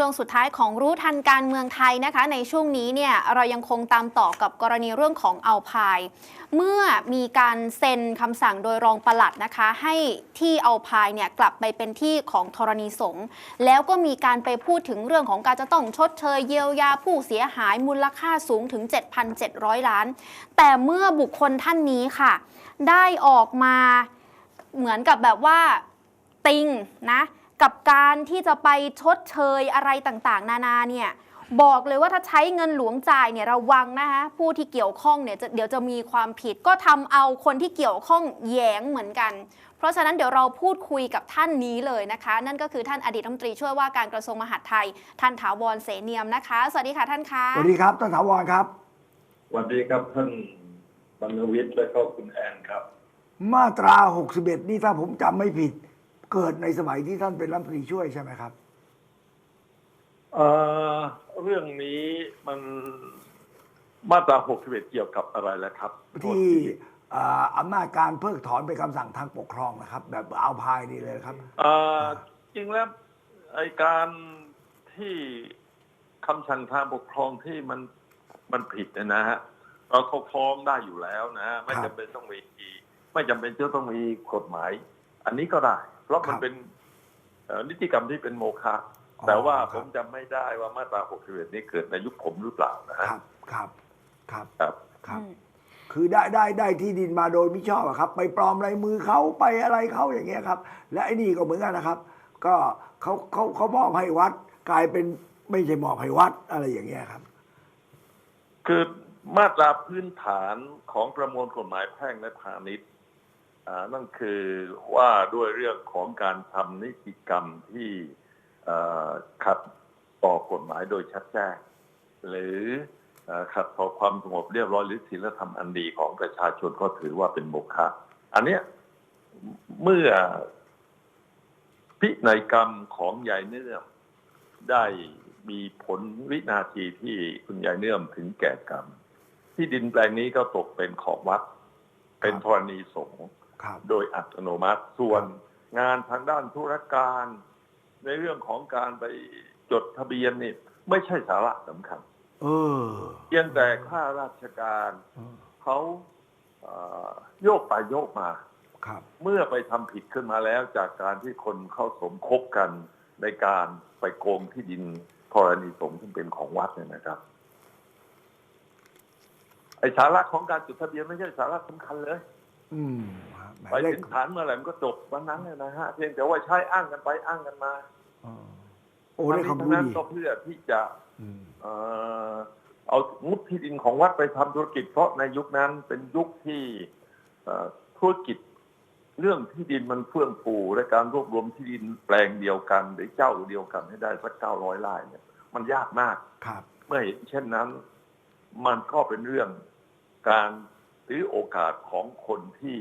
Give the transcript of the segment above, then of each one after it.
ช่วงสุดท้ายของรู้ทันการเมืองไทยนะคะ ในช่วงนี้เนี่ยเรายังคงตามต่อกับกรณีเรื่องของเอาพาย เมื่อมีการเซ็นคำสั่งโดยรองปลัดนะคะ ให้ที่เอาพายเนี่ยกลับไปเป็นที่ของธรณีสงฆ์แล้วก็มีการไปพูดถึงเรื่องของการจะต้องชดเชยเยียวยาผู้เสียหายมูลค่าสูงถึง 7,700 ล้าน แต่เมื่อบุคคลท่านนี้ค่ะ ได้ออกมาเหมือนกับแบบว่าติงนะ กับการที่จะไปชดเชยอะไรต่างๆ นานาเนี่ยบอกเลยว่าถ้าใช้เงินหลวงจ่ายเนี่ยระวังนะคะผู้ที่เกี่ยวข้องเนี่ยจะเดี๋ยวจะมีความผิดก็ทำเอาคนที่เกี่ยวข้องแย้งเหมือนกัน เพราะฉะนั้นเดี๋ยวเราพูดคุยกับท่านนี้เลยนะคะ นั่นก็คือท่านอดีตรัฐมนตรีช่วยว่าการกระทรวงมหาดไทย ท่านถาวรเสนียมนะคะ สวัสดีค่ะท่านคะสวัสดีครับท่านถาวรครับสวัสดีครับท่านบรรณวิทย์และก็คุณแอนครับ มาตรา 61 นี่ถ้าผมจำไม่ผิด เกิดในสมัยที่ท่านเป็นรัฐมนตรีช่วยใช่ไหมครับ เอ่อเรื่องนี้มันมาตรา61เกี่ยวกับอะไรแล้วครับที่อ่าอำนาจการเพิกถอนเป็นคำสั่งทางปกครองนะครับ แบบเอาพายนี่เลยครับเอ่อจริงแล้วไอการที่คำสั่งทางปกครองที่มันมันผิดเนยนะฮะเราเขาฟ้องได้อยู่แล้วนะฮะไม่ครับจำเป็นต้องมีไม่จำเป็นจะต้องมีกฎหมาย อันนี้ก็ได้ เพราะมันครับเป็นเอ่อนิติกรรมที่เป็นโมฆะอ๋อแต่ว่าครับผมจำไม่ได้ว่ามาตรา61นี้เกิดในยุคผมหรือเปล่านะฮะครับ ครับ ครับ ครับครับอืมคือได้ได้ได้ที่ดินมาโดยมิชอบอะครับ ไปปลอมลายมือเขาไปอะไรเขาอย่างเงี้ยครับ และไอ้นี่ก็เหมือนกันนะครับ ก็เขาเขาเขามอบให้วัดกลายเป็นไม่ใช่มอบให้วัดอะไรอย่างเงี้ยครับ คือมาตราพื้นฐานของประมวลกฎหมายแพ่งและพาณิชย์อ่า นั่นคือว่าด้วยเรื่องของการทำนิติกรรมที่ขัดต่อกฎหมายโดยชัดแจ้ง หรือขัดต่อความสงบเรียบร้อยหรือศีลธรรมอันดีของประชาชนก็ถือว่าเป็นโมฆะอันเนี้ยเมื่อพินัยกรรมของยายเนื่อมได้มีผลวินาทีที่คุณยายเนื่อมถึงแก่กรรม ที่ดินแปลงนี้ก็ตกเป็นของวัด เป็นธรณีสงฆ์ โดยอัตโนมัติ ส่วนงานทางด้านธุรการ ในเรื่องของการไปจดทะเบียนนี่ ไม่ใช่สาระสำคัญเออเพียงแต่ข้าราชการเออเขาเอ่อโยกไปโยกมาครับเมื่อไปทำผิดขึ้นมาแล้วจากการที่คนเข้าสมคบกันในการไปโกงที่ดินธรณีสงฆ์ซึ่งเป็นของวัดเนี่ยนะครับ ไอสาระของการจดทะเบียนไม่ใช่สาระสำคัญเลย อืมครับหมายไปเลขถึงฐานเมื่อไหร่มันก็จบวันนั้นเนี่ยนะฮะเพียงแต่ว่าใช้อ้างกันไปอ้างกันมาเออโอ้ได้ความทั้งรู้นั้นดีก็เพื่อที่จะอืมเอ่อเอางุดที่ดินของวัดไปทำธุรกิจ เพราะในยุคนั้นเป็นยุคที่เอ่อธุรกิจเรื่องที่ดินมันเฟื่องฟูและการรวบรวมที่ดินแปลงเดียวกัน หรือเจ้าเดียวกันให้ได้สักเก้าร้อยไร่เนี่ย มันยากมากครับ เมื่อเห็นเช่นนั้น มันก็เป็นเรื่องการ หรือโอกาสของคนที่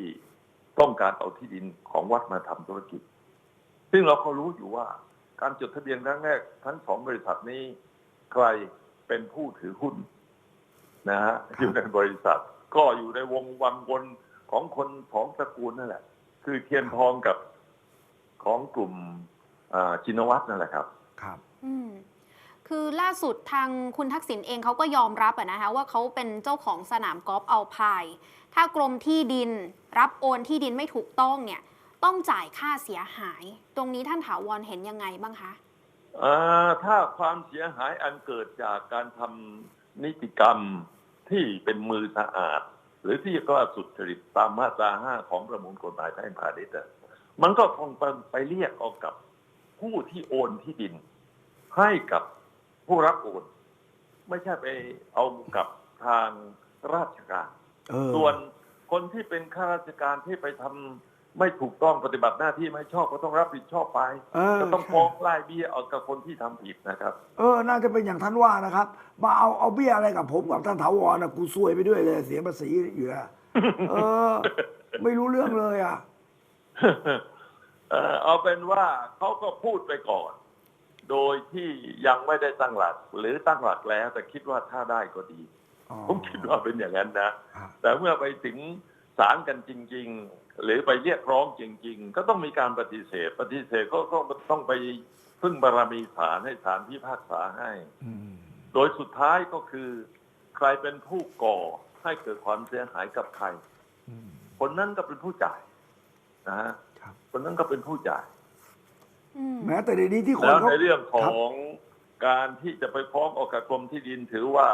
ต้องการเอาที่ดินของวัดมาทำธุรกิจ ซึ่งเราก็รู้อยู่ว่าการจดทะเบียนครั้งแรกทั้งสองบริษัทนี้ ใครเป็นผู้ถือหุ้นนะฮะอยู่ในบริษัท ก็อยู่ในวงวังวนของคนของตระกูลนั่นแหละ คือเทียนทองกับของกลุ่มอ่าชินวัตรนั่นแหละครับ ครับอืม คือล่าสุดทางคุณทักษิณเองเขาก็ยอมรับนะคะว่าเขาเป็นเจ้าของสนามกอล์ฟเอาพาย ถ้ากรมที่ดินรับโอนที่ดินไม่ถูกต้องเนี่ยต้องจ่ายค่าเสียหาย ตรงนี้ท่านถาวรเห็นยังไงบ้างคะถ้าความเสียหายอันเกิดจากการทำนิติกรรมที่เป็นมือสะอาด หรือที่ก็สุจริตตามมาตราห้าของประมวลกฎหมายแพ่งพาณิชย์มันก็คงไปไปเรียกเอากับผู้ที่โอนที่ดินให้กับ ผู้รับโอนไม่ใช่ไปเอากับทางราชการ เออส่วนคนที่เป็นข้าราชการที่ไปทำไม่ถูกต้องปฏิบัติหน้าที่ไม่ชอบก็ต้องรับผิดชอบไปเออก็ต้องใช่ฟ้องไล่เบี้ยเอากับคนที่ทำผิดนะครับ เออ น่าจะเป็นอย่างท่านว่านะครับ มาเอาเอาเบี้ยอะไรกับผมกับท่านถาวรนะกูซวยไปด้วยเลย เสียภาษีอยู่อะเออ ไม่รู้เรื่องเลยอะ เอ่อเอาเป็นว่าเขาก็พูดไปก่อน โดยที่ยังไม่ได้ตั้งหลัก หรือตั้งหลักแล้ว แต่คิดว่าถ้าได้ก็ดีอ๋อผมคิดว่าเป็นอย่างนั้นนะฮะแต่เมื่อไปถึงศาลกันจริง ๆ หรือไปเรียกร้องจริง ๆ ก็ต้องมีการปฏิเสธ ปฏิเสธก็ก็ต้องไปพึ่งบารมีศาลให้ศาลพิพากษาให้อืมโดยสุดท้ายก็คือ ใครเป็นผู้ก่อให้เกิดความเสียหายกับใครอืมคนนั้นก็เป็นผู้จ่ายนะฮะครับคนนั้นก็เป็นผู้จ่ายอืม แม้แต่ในนี้ที่คนแล้วเขาในเรื่องขคอรับงการที่จะไปฟ้องออกกับกรมที่ดินถือว่า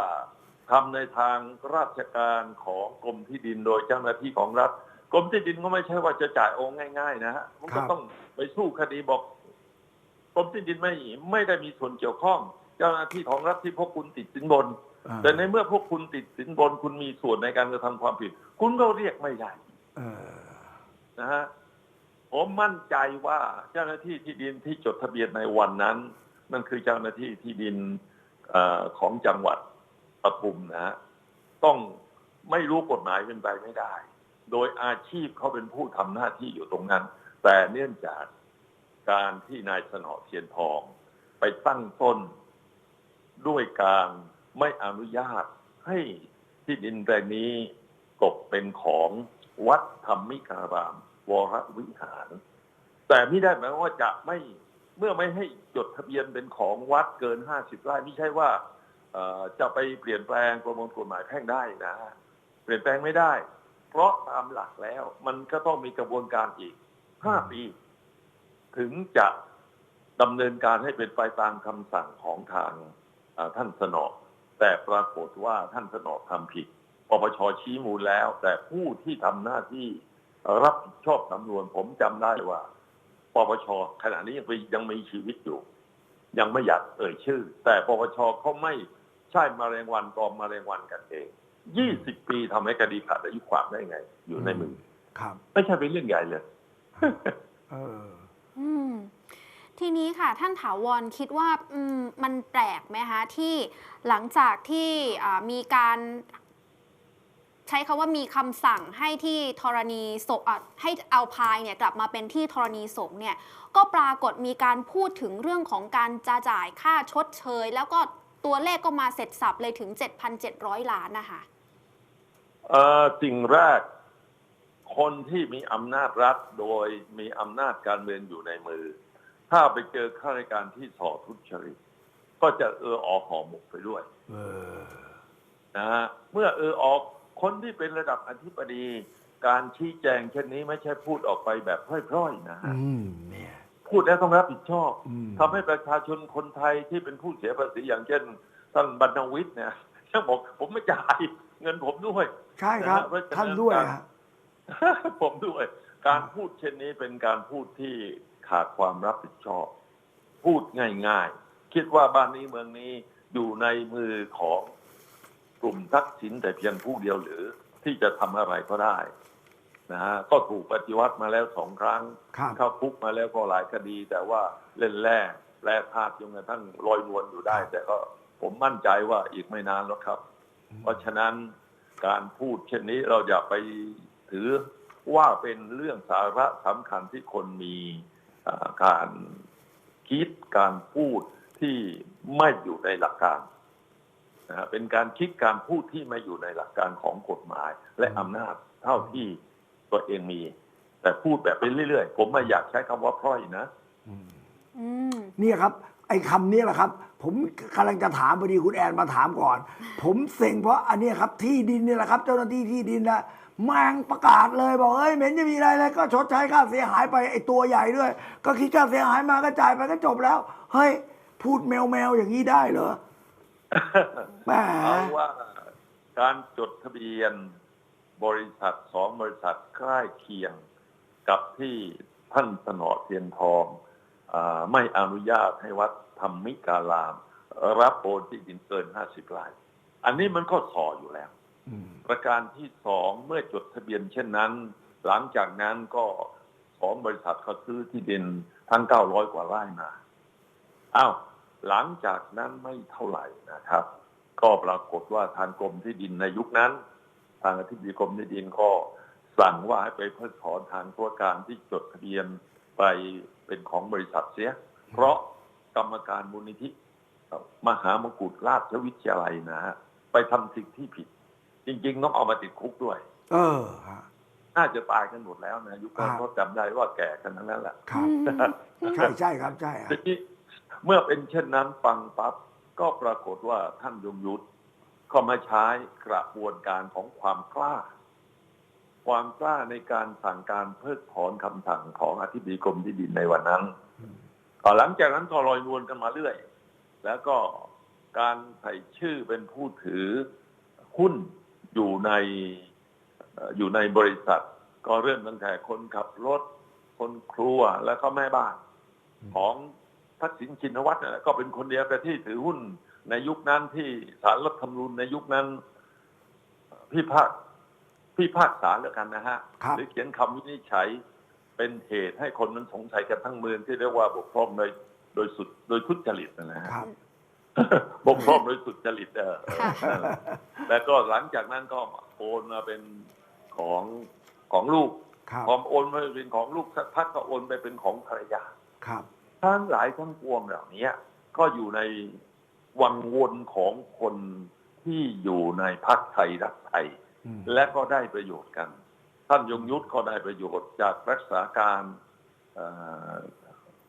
ทำในทางราชการของกรมที่ดินโดยเจ้าหน้าที่ของรัฐกรมที่ดินก็ไม่ใช่ว่าจะจ่ายโองง่าย ๆ นะฮะมันก็ต้องไปสู้คดีบอกกรมที่ดินไม่ไม่ได้มีส่วนเกี่ยวข้อง เจ้าหน้าที่ของรัฐที่พวกคุณติดสินบนอ่าแต่ในเมื่อพวกคุณติดสินบน คุณมีส่วนในการกระทำความผิด คุณก็เรียกไม่ได้เออนะฮะ ผมมั่นใจว่าเจ้าหน้าที่ที่ดินที่จดทะเบียนในวันนั้น นั่นคือเจ้าหน้าที่ที่ดินอของจังหวัดปทุมนะฮะต้องไม่รู้กฎหมายเป็นไปไม่ได้ โดยอาชีพเขาเป็นผู้ทำหน้าที่อยู่ตรงนั้น แต่เนื่องจากการที่นายสนอเทียนทอง ไปตั้งต้นด้วยการไม่อนุญาตให้ที่ดินแปลงนี้ตกเป็นของวัดธรรมิการาม วรวิหาร แต่ไม่ได้หมายว่าจะไม่เมื่อไม่ให้จดทะเบียนเป็นของวัดเกินห้าสิบไร่ไม่ใช่ว่าจะไปเปลี่ยนแปลงประมวลกฎหมายแพ่งได้นะ เปลี่ยนแปลงไม่ได้ เพราะตามหลักแล้วมันก็ต้องมีกระบวนการอีกห้าปี ถึงจะดำเนินการให้เป็นไปตามคำสั่งของทางท่านสนอแต่ปรากฏว่าท่านสนอทำผิดปปชชี้มูลแล้ว แต่ผู้ที่ทำหน้าที่ รับผิดชอบสำนวน ผมจำได้ว่าปปชขณะนี้ยังมียังมีชีวิตอยู่ ยังไม่อยากเอ่ยชื่อ แต่ปปชเขาไม่ใช่มาแรงวันกอมมาแรงวันกันเองยี่สิบปีทำให้คดีขาดอายุความได้ไง อยู่ในมือครับไม่ใช่เป็นเรื่องใหญ่เลยเอออืมทีนี้ค่ะ ท่านถาวรคิดว่าอืมมันแปลกไหมคะที่หลังจากที่อ่ามีการ ใช้คาว่ามีคำสั่งให้ที่ธรณีสงฆ์อะให้เอาพายเนี่ยกลับมาเป็นที่ธรณีสงฆ์เนี่ยก็ปรากฏมีการพูดถึงเรื่องของการจะจ่ายค่าชดเชย แล้วก็ตัวเลขก็มาเสร็จสับเลยถึง 7,700 ล้านนะคะเอ่อสิ่งแรก คนที่มีอำนาจรัฐโดยมีอำนาจการเมืองอยู่ในมือ ถ้าไปเจอข้าราชการที่ส่อทุจริตก็จะเออออกหอหมกไปด้วยเออนะฮะเมื่อเออออก คนที่เป็นระดับอธิบดี การชี้แจงเช่นนี้ไม่ใช่พูดออกไปแบบพร่อยๆนะฮะอืมเนี่ยพูดแล้วต้องรับผิดชอบอืมทำให้ประชาชนคนไทยที่เป็นผู้เสียภาษีอย่างเช่นท่านบรรณวิทย์เนี่ยยังบอกผมไม่จ่ายเงินผมด้วย ใช่ครับนะฮะเพราะฉะนั้นท่านด้วยฮะผมด้วย การพูดเช่นนี้เป็นการพูดที่ขาดความรับผิดชอบ พูดง่ายๆ คิดว่าบ้านนี้เมืองนี้อยู่ในมือของ กลุ่มทักษิณแต่เพียงผู้เดียวหรือที่จะทำอะไรก็ได้นะฮะก็ถูกปฏิวัติมาแล้วสองครั้งครับเข้าคุกมาแล้วก็หลายคดี แต่ว่าเล่นแร่แร่ธาตุจนกระทั่งลอยนวลอยู่ได้ แต่ก็ผมมั่นใจว่าอีกไม่นานแล้วครับ เพราะฉะนั้นการพูดเช่นนี้เราอย่าไปถือว่าเป็นเรื่องสาระสำคัญที่คนมีอ่าการคิดการพูดที่ไม่อยู่ในหลักการ นะฮะเป็นการคิดการพูดที่ไม่อยู่ในหลักการของกฎหมาย และอำนาจเท่าที่ตัวเองมี แต่พูดแบบไปเรื่อยๆ ผมไม่อยากใช้คำว่าพร่อยนะ อืมอืมเนี่ยครับ ไอ้คำนี้แหละครับ ผมกำลังจะถามพอดีคุณแอนมาถามก่อน ผมเซ็งเพราะอันเนี้ยครับ ที่ดินเนี่ยแหละครับ เจ้าหน้าที่ที่ดินนะแมงประกาศเลยบอกเอ้ยเหม็นจะมีอะไรเลยก็ชดใช้ค่าเสียหายไปไอ้ตัวใหญ่ด้วย ก็คิดค่าเสียหายมาก็จ่ายไปก็จบแล้ว เฮ้ย พูดแมวแมวๆอย่างนี้ได้เหรอ แหมเอาว่าการจดทะเบียนบริษัทสองบริษัทใกล้เคียงกับที่ท่านสนอเทียนทองอาไม่อนุญาตให้วัดธรรมิการาม รับโอนที่ดินเกินห้าสิบไร่อันนี้มันก็สออยู่แล้วอืมประการที่สองเมื่อจดทะเบียนเช่นนั้น หลังจากนั้นก็สองบริษัทเขาซื้อที่ดินทั้งเก้าร้อยกว่าไร่มาอ้าว หลังจากนั้นไม่เท่าไหร่นะครับ ก็ปรากฏว่าทางกรมที่ดินในยุคนั้น ทางอธิบดีกรมที่ดินก็สั่งว่าให้ไปเพิกถอนทางตัวการที่จดทะเบียนไปเป็นของบริษัทเสีย เพราะกรรมการมูลนิธิมหามกุฎราชวิทยาลัยนะฮะไปทำสิ่งที่ผิด จริง ๆ ต้องเอามาติดคุกด้วย เออฮะน่าจะตายกันหมดแล้วนะยุคนั้นครับเขาจำได้ว่าแก่กันทั้งนั้นแหละครับอืมใช่ใช่ครับใช่ฮะทีนี้ เมื่อเป็นเช่นนั้นฟังปั๊บก็ปรากฏว่าท่านยงยุทธก็มาใช้กระบวนการของความกล้า ความกล้าในการสั่งการเพิกถอนคำสั่งของอธิบดีกรมที่ดินในวันนั้นต่อหลังจากนั้นก็ลอยนวลกันมาเรื่อย แล้วก็การใส่ชื่อเป็นผู้ถือหุ้นอยู่ในเอ่ออยู่ในบริษัท ก็เริ่มตั้งแต่คนขับรถ คนครัวแล้วก็แม่บ้านของ ทักษิณชินวัตรนะก็เป็นคนเดียวกับที่ถือหุ้นในยุคนั้นที่สารรัฐธรรมนูญในยุคนั้นพี่ภาคพี่ภาคษาแล้วกันนะฮะครับหรือเขียนคำวินิจฉัยเป็นเหตุให้คนมันสงสัยกันทั้งเมืองที่เรียกว่าบกพร่องโดยโดยสุดโดยทุจริตนะฮะครับบกพร่องโดยสุดจริตเออค่ะนั่นแหละแล้วก็หลังจากนั้นก็โอนมาเป็นของของลูกครับพอโอนมาเป็นของลูกสักพักก็โอนไปเป็นของภรรยาครับ ทั้งหลายทั้งปวงเหล่านี้ก็อยู่ในวังวนของคนที่อยู่ในพักไทยรักไทยอืมและก็ได้ประโยชน์กัน ท่านยงยุทธก็ได้ประโยชน์จากรักษาการเอ่อ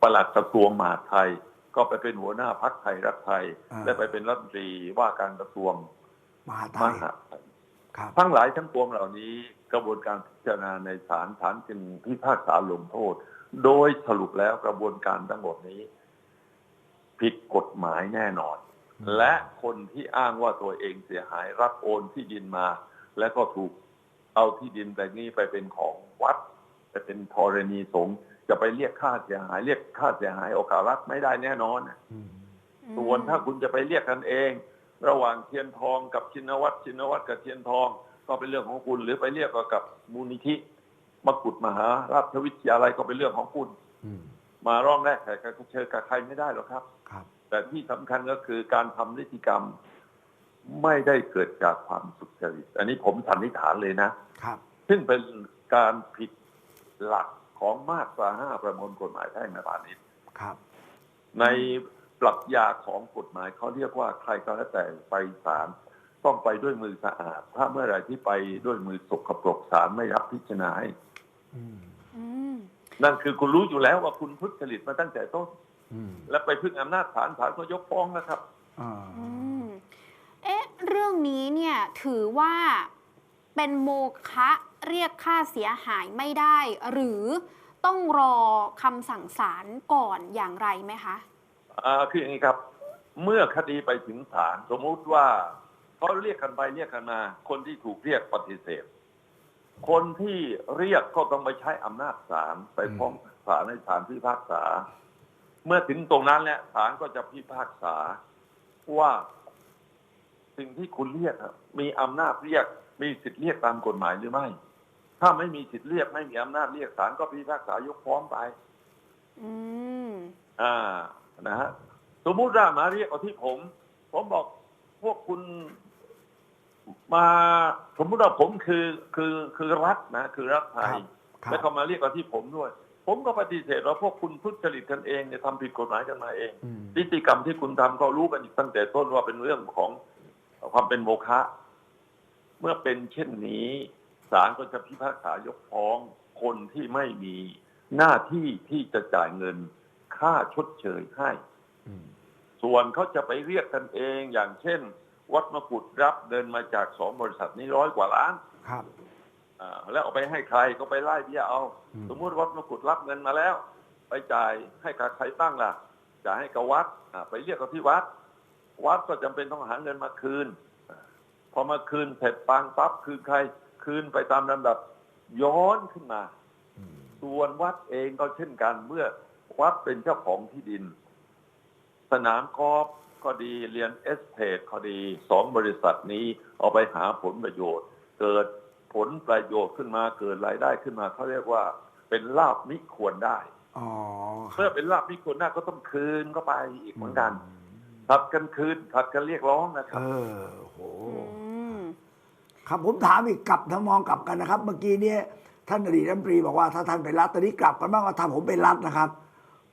ประหลัดกระทรวงมหาดไทย ก็ไปเป็นหัวหน้าพักไทยรักไทยอ่าและไปเป็นรัฐมนตรีว่าการกระทรวงมหาไทมยหาดไทยครับทั้งหลายทั้งปวงเหล่านี้ กระบวนการพิจารณาในศาลศาลจึงพิพากษาลงโทษ โดยสรุปแล้วกระบวนการทั้งหมดนี้ ผิดกฎหมายแน่นอนอืมและคนที่อ้างว่าตัวเองเสียหายรับโอนที่ดินมา และก็ถูกเอาที่ดินแต่นี้ไปเป็นของวัดไปเป็นธรณีสงฆ์จะไปเรียกค่าเสียหาย เรียกค่าเสียหายโอกาสรัฐไม่ได้แน่นอนอืมส่วนถ้าคุณจะไปเรียกกันเอง ระหว่างเทียนทองกับชินวัตรชินวัตรกับเทียนทอง ก็เป็นเรื่องของคุณหรือไปเรียกกับมูลนิธิ มกุฎมหาราชวิทยาลัยก็เป็นเรื่องของคุณอืมมาร้องแรกแขกกระเชิญกับใครไม่ได้หรอกครับครับ แต่ที่สำคัญก็คือการทำนิติกรรมไม่ได้เกิดจากความสุจริต อันนี้ผมสันนิษฐานเลยนะครับ ซึ่งเป็นการผิดหลักของมาตราห้าประมวลกฎหมายแพ่งและพาณิชย์ครับ ในปรัชญาของกฎหมายเขาเรียกว่าใครก็แล้วแต่ไปศาลต้องไปด้วยมือสะอาด ถ้าเมื่อไหรที่ไปด้วยมือสกปรกศาลไม่รับพิจารณาให้อืมอืม นั่นคือคุณรู้อยู่แล้วว่าคุณทุจริตมาตั้งแต่ต้นอืมและไปพึ่งอำนาจศาลศาลก็ยกฟ้องนะครับอ่าอืมเอ๊ะ เรื่องนี้เนี่ยถือว่าเป็นโมฆะเรียกค่าเสียหายไม่ได้ หรือต้องรอคำสั่งศาลก่อนอย่างไรไหมคะอ่าคืออย่างนี้ครับ เมื่อคดีไปถึงศาลสมมุติว่าเขาเรียกกันไปเรียกกันมา คนที่ถูกเรียกปฏิเสธ คนที่เรียกก็ต้องไปใช้อำนาจศาลไปฟ้องศาลในศาลพิพากษา เมื่อถึงตรงนั้นแหละศาลก็จะพิพากษาว่าสิ่งที่คุณเรียกอะมีอำนาจเรียก มีสิทธิ์เรียกตามกฎหมายหรือไม่ ถ้าไม่มีสิทธิ์เรียกไม่มีอำนาจเรียกศาลก็พิพากษายกฟ้องไป อืมอ่านะฮะสมมุติว่ามาเรียกเอาที่ผม ผมบอกพวกคุณ มาสมมุติว่าผมคือคือคือรัฐนะ คือรัฐไทยครับ แล้วก็มาเรียกเอาที่ผมด้วย ผมก็ปฏิเสธว่าพวกคุณทุจริตกันเองเนี่ยทำผิดกฎหมายกันมาเองอืม นิติกรรมที่คุณทำก็รู้กันอยู่ตั้งแต่ต้นว่าเป็นเรื่องของความเป็นโมฆะเมื่อเป็นเช่นนี้ศาลก็จะพิพากษายกฟ้องคนที่ไม่มีหน้าที่ที่จะจ่ายเงินค่าชดเชยให้ อืม ส่วนเขาจะไปเรียกกันเองอย่างเช่น วัดมกุฎรับเดินมาจากสองบริษัทนี้ร้อยกว่าล้านครับอ่าแล้วเอาไปให้ใครก็ไปไล่เบี้ยเอาอืมสมมุติวัดมกุฎรับเงินมาแล้ว ไปจ่ายให้กับใครตั้งล่ะจ่ายให้กับวัดอ่าไปเรียกเขาที่วัด วัดก็จำเป็นต้องหาเงินมาคืนอ่าพอมาคืนเสร็จปังปั๊บคืนใครคืนไปตามลำดับย้อนขึ้นมาอืมส่วนวัดเองก็เช่นกันเมื่อวัดเป็นเจ้าของที่ดิน สนามกอล์ฟ ก็ดีเรียนเอสเทดก็ดีสองบริษัทนี้เอาไปหาผลประโยชน์ เกิดผลประโยชน์ขึ้นมาเกิดรายได้ขึ้นมาเขาเรียกว่าเป็นลาบมิควรได้อ๋อคเมื่รัอบเป็นลาบมิควรได้ก็ต้องคืนเข้าไปอีกเหมือนกันอืมผัดกันคืนผัดกันเรียกร้องนะครัเอบอโหอืมครับผมถามอีกกลับถ้ามองกลับกันนะครับ เมื่อกี้เนี่ยท่านอดีตรัฐมนตรีบอกว่าถ้าท่านเป็นรัฐตอนนี้กลับกันบ้างว่าถ้าผมเป็นรัฐนะครับ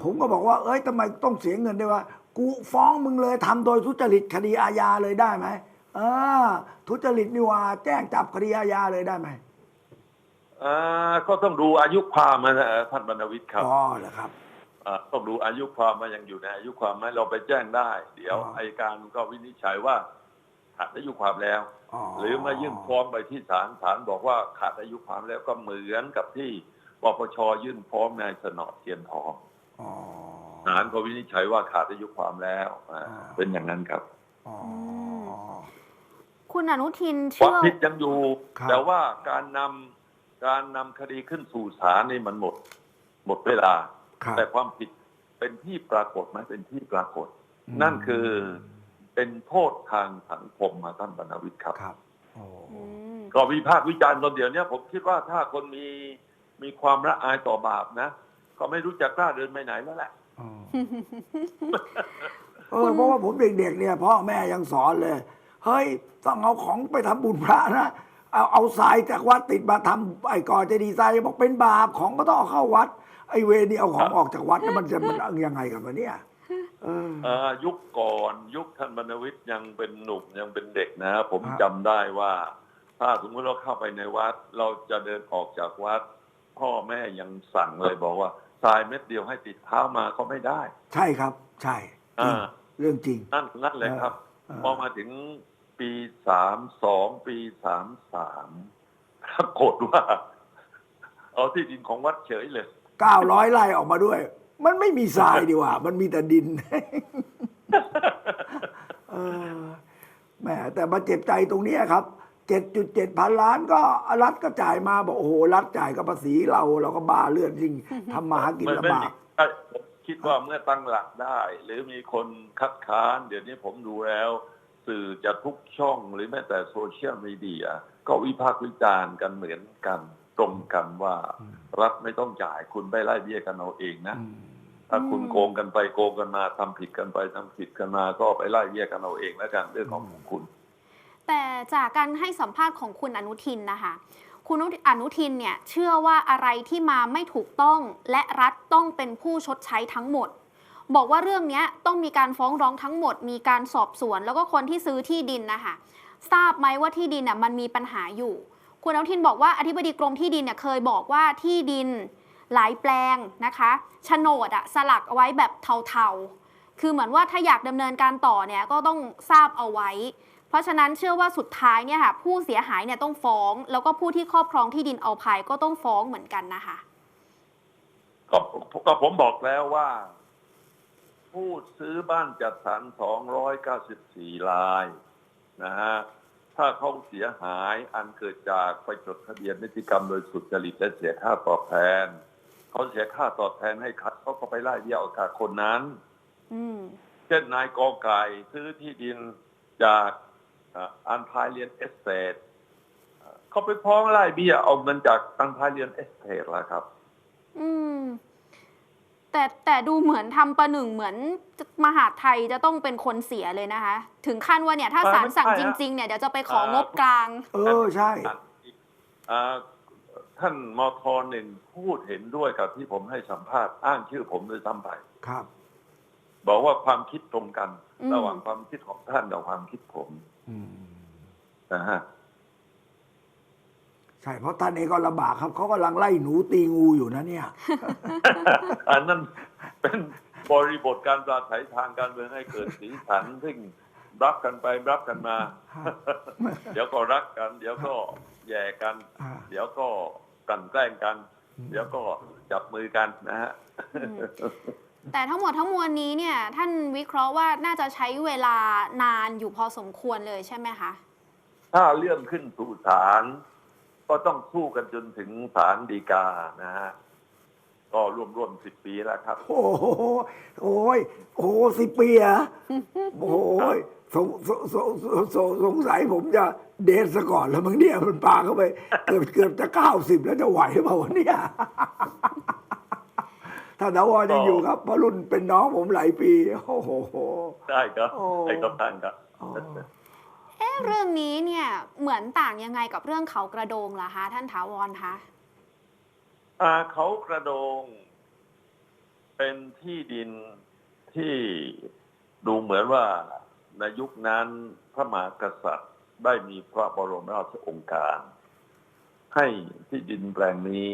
ผมก็บอกว่า เอ้ยทำไมต้องเสียเงินด้วยว่า กูฟ้องมึงเลยทำโดยทุจริตคดีอาญาเลยได้ไหมเออทุจริตนี่ว่า แจ้งจับคดีอาญาเลยได้ไหมอ่าก็ต้องดูอายุความนะท่านบรรณวิทย์ครับอ๋อเหรอครับ อ่าต้องดูอายุความมายังอยู่ในอายุความไหมเราไปแจ้งได้ เดี๋ยวอ๋ออายการก็วินิจฉัยว่าขาดอายุความแล้วหรือมายื่นฟ้องไปที่ศาลศาลบอกว่าขาดอายุความแล้วก็เหมือนกับที่ปปชยื่นฟ้องนายสนอเทียนทอง อ๋อ ศาลก็วินิจฉัยว่าขาดอายุความแล้วอ่าอ๋อเป็นอย่างนั้นครับอ๋อคุณอนุทินควาเชื่มอผิดยังอยู่ครับแต่ว่าการนำการนำคดีขึ้นสู่ศาลนี่มันหมด หมดเวลาครับแต่ความผิดเป็นที่ปรากฏไหมเป็นที่ปรากฏอืมนั่นคือเป็นโทษทางสังคมมาท่านบรรณวิทย์ครับครับโอ้อืมก็วิพากษ์วิจารณ์ตอนเดียวเนี้ยผมคิดว่าถ้าคนมีมีความละอายต่อบาปนะ ก็ไม่รู้จะกล้าเดินไปไหนแล้วแหละอ๋อ เออเพราะว่าผมเด็กๆเนี่ยพ่อแม่ยังสอนเลย เฮ้ย ต้องเอาของไปทำบุญพระนะเอาเอาทรายจากวัดติดมาทำไอ้ก่อเจะดีย์ทรายบอกเป็นบาปของก็ต้องเอาเข้าวัด ไอ้เวรนี่เอาของออกจากวัดแล้วมันจะมันยังไงกันวะเนี่ยเออเอ่อยุคก่อนยุคท่านบรรณวิทย์ยังเป็นหนุ่มยังเป็นเด็กนะ ผมครับจำได้ว่า ถ้าสมมติเราเข้าไปในวัด เราจะเดินออกจากวัด พ่อแม่ยังสั่งเลยบอกว่า ทรายเม็ดเดียวให้ติดเท้ามาก็ไม่ได้ ใช่ครับ ใช่จริงอ่า เรื่องจริง นั่นนั่นเลยครับ เออ พอมาถึงปีสามสองปีสามสามปรากฏว่า เอาที่ดินของวัดเฉยเลยเก้าร้อยไร่ออกมาด้วย มันไม่มีทรายดีกว่า มันมีแต่ดิน เออแหมแต่มาเจ็บใจตรงเนี้ยครับ เจ็ดจุดเจ็ดพันล้านก็รัฐก็จ่ายมาบอกโอ้โหรัฐจ่ายกับภาษีเราเราก็บ้าเลือดจริงทำมาหากินไม่ไม่ลำบากมีใช่ผมคิดว่าเมื่อตั้งหลักได้ หรือมีคนคัดค้าน เดี๋ยวนี้ผมดูแล้ว สื่อจะทุกช่องหรือแม้แต่โซเชียลมีเดียก็วิพากษ์วิจารณ์กันเหมือนกันตรงกันว่าอืมรัฐไม่ต้องจ่ายคุณไปไล่เบี้ยกันเอาเองนะอืมถ้าคุณโกงกันไปโกงกันมาทำผิดกันไปทำผิดกันมาก็ไปไล่เบี้ยกันเอาเองแล้วกันเรื่องของคุณ แต่จากการให้สัมภาษณ์ของคุณอนุทินนะคะ คุณอนุทินเนี่ยเชื่อว่าอะไรที่มาไม่ถูกต้อง และรัฐต้องเป็นผู้ชดใช้ทั้งหมด บอกว่าเรื่องนี้ต้องมีการฟ้องร้องทั้งหมด มีการสอบสวน แล้วก็คนที่ซื้อที่ดินนะคะทราบไหมว่าที่ดินน่ะมันมีปัญหาอยู่ คุณอนุทินบอกว่าอธิบดีกรมที่ดินเนี่ยเคยบอกว่าที่ดินหลายแปลงนะคะโฉนดอะสลักเอาไว้แบบเทาๆ คือเหมือนว่าถ้าอยากดำเนินการต่อเนี่ยก็ต้องทราบเอาไว้ เพราะฉะนั้นเชื่อว่าสุดท้ายเนี่ยค่ะผู้เสียหายเนี่ยต้องฟ้อง แล้วก็ผู้ที่ครอบครองที่ดินเอาภายก็ต้องฟ้องเหมือนกันนะคะก็ก็ผมบอกแล้วว่า ผู้ซื้อบ้านจัดสรร 294รายนะฮะถ้าเขาเสียหายอันเกิดจากไปจดทะเบียนนิติกรรมโดยสุจริตและเสียค่าตอบแทนเขาเสียค่าตอบแทนให้ใครเขาก็ไปไล่เบี้ยเอาจากคนนั้นอืมเช่นนายกอไก่ซื้อที่ดินจาก อ่าอันพายเรียนเอสเตทเขาไปฟ้องไล่เบี้ยเอาเงินจากอันพายเรียนเอสเตทแล้วครับ อืม แต่แต่ดูเหมือนทำประหนึ่งเหมือนมหาดไทยจะต้องเป็นคนเสียเลยนะคะ ถึงขั้นว่าเนี่ย ถ้าเออศาลสั่งไม่จใช่ฮะริง ๆ เนี่ยเดี๋ยวจะไปของเอ่องบกลาง เออใช่อ่าท่านมทหนึ่งพูดเห็นด้วยกับที่ผมให้สัมภาษณ์อ้างชื่อผมด้วยซ้ำไปครับ บอกว่าความคิดตรงกันอืมระหว่างความคิดของท่านกับความคิดผมอืม นะฮะใช่เพราะท่านเองก็ลำบากครับเขากำลังไล่หนูตีงูอยู่นะเนี่ย อันนั้นเป็นบริบทการปราศัยทางการเมืองให้เกิดสีสันซึ่งรับกันไปรับกันมา เดี๋ยวก็รักกัน เดี๋ยวก็แย่กันอ่าเดี๋ยวก็กลันแกล้งกัน เดี๋ยวก็จับมือกันนะฮะอืม แต่ทั้งหมดทั้งมวลนี้เนี่ยท่านวิเคราะห์ว่าน่าจะใช้เวลานานอยู่พอสมควรเลยใช่ไหมคะ ถ้าเรื่องขึ้นสู่ศาลก็ต้องสู้กันจนถึงศาลฎีกานะฮะก็ร่วมร่วมสิบปีแล้วครับ โอ้โหโอ้ยโอ้โหสิบปีเหรอะโอ้ยสงสงสงสงสงสงสัยผมจะเดทซะก่อนแล้วมั้งเนี่ยมันปาเข้าไป เกือบเกือบจะเก้าสิบแล้วจะไหวหรือเปล่าวะเนี่ย ถ้าดาวอยังอยู่ครับเพราะรุ่นเป็นน้องผมหลายปีโอ้โหได้ครับโอ้ได้ครับท่านครับอ๋อเอ๊ะเรื่องนี้เนี่ยเหมือนต่างยังไงกับเรื่องเขากระโดงล่ะคะท่านถาวรคะอ่าเขากระโดง เป็นที่ดินที่ดูเหมือนว่าในยุคนั้นพระมหากษัตริย์ได้มีพระบรมราชโองการ ให้ที่ดินแปลงนี้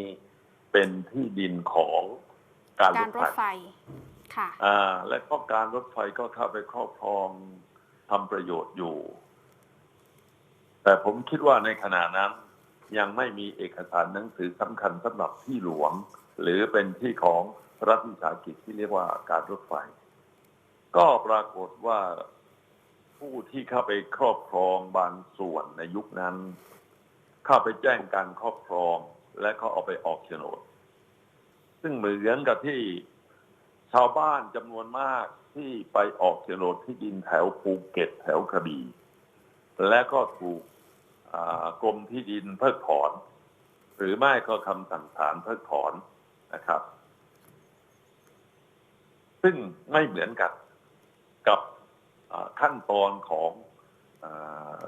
เป็นที่ดินของ การการรรถถไฟไฟค่ะอ่าและก็การรถไฟก็เข้าไปครอบครองทำประโยชน์อยู่ แต่ผมคิดว่าในขณะนั้น ยังไม่มีเอกสารหนังสือสำคัญสำหรับที่หลวง หรือเป็นที่ของรัฐวิสาหกิจที่เรียกว่าการรถไฟ ก็ปรากฏว่าผู้ที่เข้าไปครอบครองบางส่วนในยุคนั้น เข้าไปแจ้งการครอบครองและก็เอาไปออกโฉนด ซึ่งเหมือนกับที่ชาวบ้านจำนวนมากที่ไปออกโฉนดที่ดินแถวภูเก็ตแถวกระบี่และก็ถูกอ่ากรมที่ดินเพิกถอน หรือไม่ก็คำสั่งศาลเพิกถอนนะครับ ซึ่งไม่เหมือนกันกับอ่าขั้นตอนของอา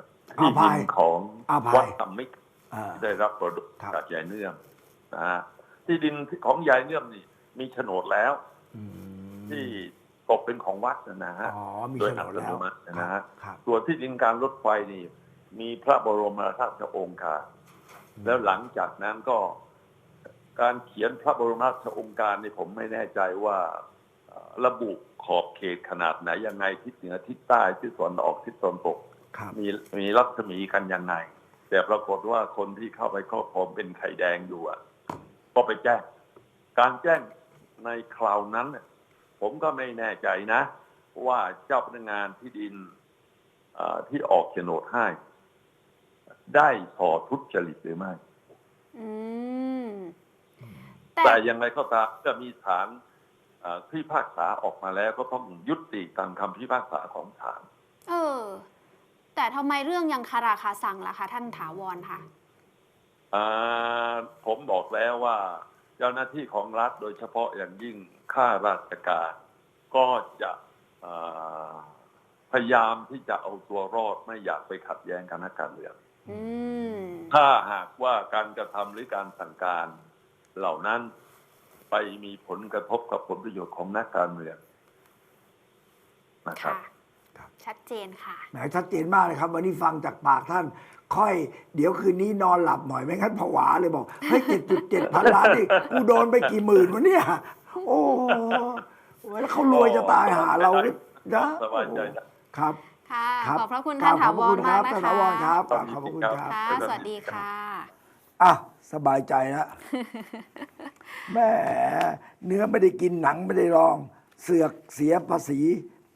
ที่ดินของอาภัยวัดธรรมิกอ่าได้รับประดกครับจากยายเนื่อมนะฮะ ที่ดินของยายเนื่อมนี่ มีโฉนดแล้ว อืมที่ตกเป็นของวัดนะฮะ อ๋อ มีโดยโฉนดแล้วอัตโนมัตินะฮะ ครับส่วนที่ดินการรถไฟนี่ มีพระบรมราชโองการ แล้วหลังจากนั้นก็การเขียนพระบรมราชโองการนี่ผมไม่แน่ใจว่าเอ่อระบุขอบเขตขนาดไหนยังไงทิศเหนือทิศใต้ทิศตะวันออกทิศตะวันตก ครับมีมีรัศมีกันยังไง แต่ปรากฏว่าคนที่เข้าไปครอบครองเป็นไข่แดงอยู่อะ ก็ไปแจ้ง การแจ้งในคราวนั้นน่ะผมก็ไม่แน่ใจนะ ว่าเจ้าพนักงานที่ดินอ่าที่ออกโฉนดให้ ได้สอทุจริตหรือไม่อืมแต่แต่ยังไงก็ตามจะมีศาลอ่าพิพากษาออกมาแล้วก็ต้องยุติตามคำพิพากษาของศาลเออ แต่ทำไมเรื่องยังคาราคาซังล่ะคะท่านถาวรค่ะอ่า ผมบอกแล้วว่าเจ้าหน้าที่ของรัฐโดยเฉพาะอย่างยิ่งข้าราชการก็จะอ่าพยายามที่จะเอาตัวรอดไม่อยากไปขัดแย้งกับนักการเมืองอืมถ้าหากว่าการกระทำหรือการสั่งการ เหล่านั้นไปมีผลกระทบกับผลประโยชน์ของนักการเมืองนะครับ ค่ะครับชัดเจนค่ะ แหมชัดเจนมากเลยครับ วันนี้ฟังจากปากท่าน ค่อยเดี๋ยวคืนนี้นอนหลับหน่อยไม่งั้นผวาเลยบอกเฮ้ยเจ็ดจุดเจ็ดพันล้านนี่กูโดนไปกี่หมื่นวะเนี่ย โอ้โหแล้วเขารวยจะตายหาเราเนี่ยนะสบายใจนะ ครับ ค่ะ ครับขอบพระคุณกราท่าบนขถาอบวพระรคุณคมารักบนะท่านคะถาวรครับกราบขอบพระคุณครับ ค่ะ สวัสดีค่ะ อะ สบายใจแล้วแม่เนื้อไม่ได้กินหนังไม่ได้ลอง เสือกเสียภาษี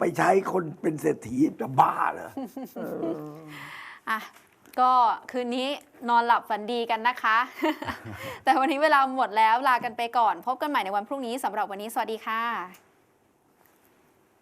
ไปใช้คนเป็นเศรษฐีจะบ้าเหรออะก็คืนนี้นอนหลับฝันดีกันนะคะ แต่วันนี้เวลาหมดแล้วลากันไปก่อน พบกันใหม่ในวันพรุ่งนี้สำหรับวันนี้สวัสดีค่ะ